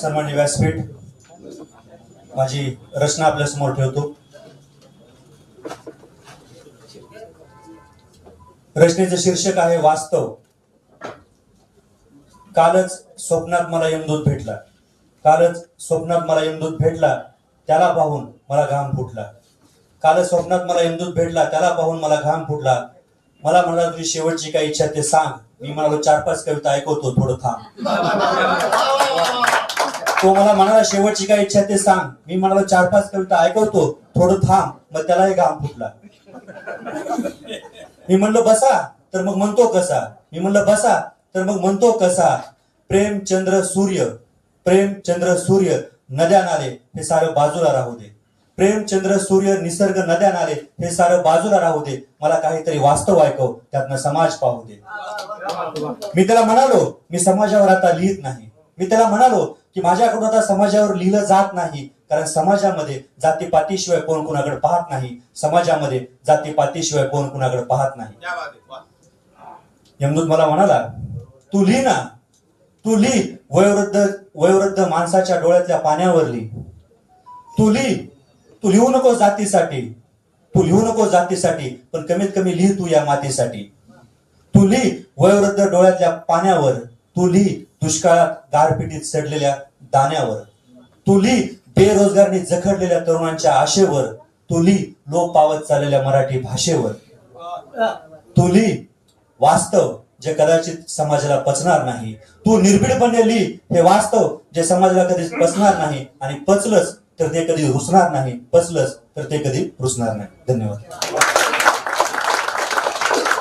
सन्मान्य व्यासपीठ माझी रचना आपल्यासमोर ठेवतो. रचनेचं शीर्षक आहे वास्तव. कालच स्वप्नात मला यमदूत भेटला. कालच स्वप्नात मला यमदूत भेटला त्याला पाहून मला घाम फुटला. कालच स्वप्नात मला यमदूत भेटला त्याला पाहून मला घाम फुटला. मला म्हणाला तुझी शेवटची काही इच्छा ते सांग. मी म्हणालो चार पाच कविता ऐकवतो थोडं थांब. तो मला म्हणाला शेवटची काय इच्छा ते सांग. मी म्हणालो चार पाच कविता ऐकवतो. थोडं थांब मग त्यालाही घाम फुटला. मी म्हणलो बसा. तर मग म्हणतो कसा? मी म्हणलं बसा. तर मग म्हणतो कसा? प्रेम चंद्र सूर्य प्रेम चंद्र सूर्य नद्या नाले हे सारं बाजूला राहू दे. प्रेम चंद्र सूर्य निसर्ग नद्या नाले हे सारं बाजूला राहू दे. मला काहीतरी वास्तव ऐकव त्यातनं समाज पाहू दे. मी त्याला म्हणालो मी समाजावर आता लिहित नाही. मी त्याला म्हणालो की माझ्याकडून आता समाजावर लिहिलं जात नाही कारण समाजामध्ये जातीपातीशिवाय कोण कुणाकडे पाहत नाही. समाजामध्ये जातीपातीशिवाय कोण कुणाकडे पाहत नाही. है. यमदूत मला म्हणाला तू लिही ना. तू लिही. वयोवृद्ध वयोवृद्ध माणसाच्या डोळ्यातल्या पाण्यावर लिही. तू लिही. तू लिहू नको जातीसाठी. तू लिहू नको जातीसाठी पण कमीत कमी लिही तू या मातीसाठी. तू लिही. वयोवृद्ध डोळ्यातल्या पाण्यावर. तू लिही. दुष्काळात गारपिटीत सडलेल्या दाण्यावर. तुली लिही बेरोजगारनी जखडलेल्या तरुणांच्या आशेवर. तुली लोप पावत चाललेल्या मराठी भाषेवर. तुली वास्तव जे कदाचित समाजाला पचणार नाही. तू निर्भीडपणे लिही हे वास्तव जे समाजाला कधी पचणार नाही आणि पचलंच तर ते कधी रुसणार नाही पचलंच तर ते कधी रुसणार नाही. धन्यवाद.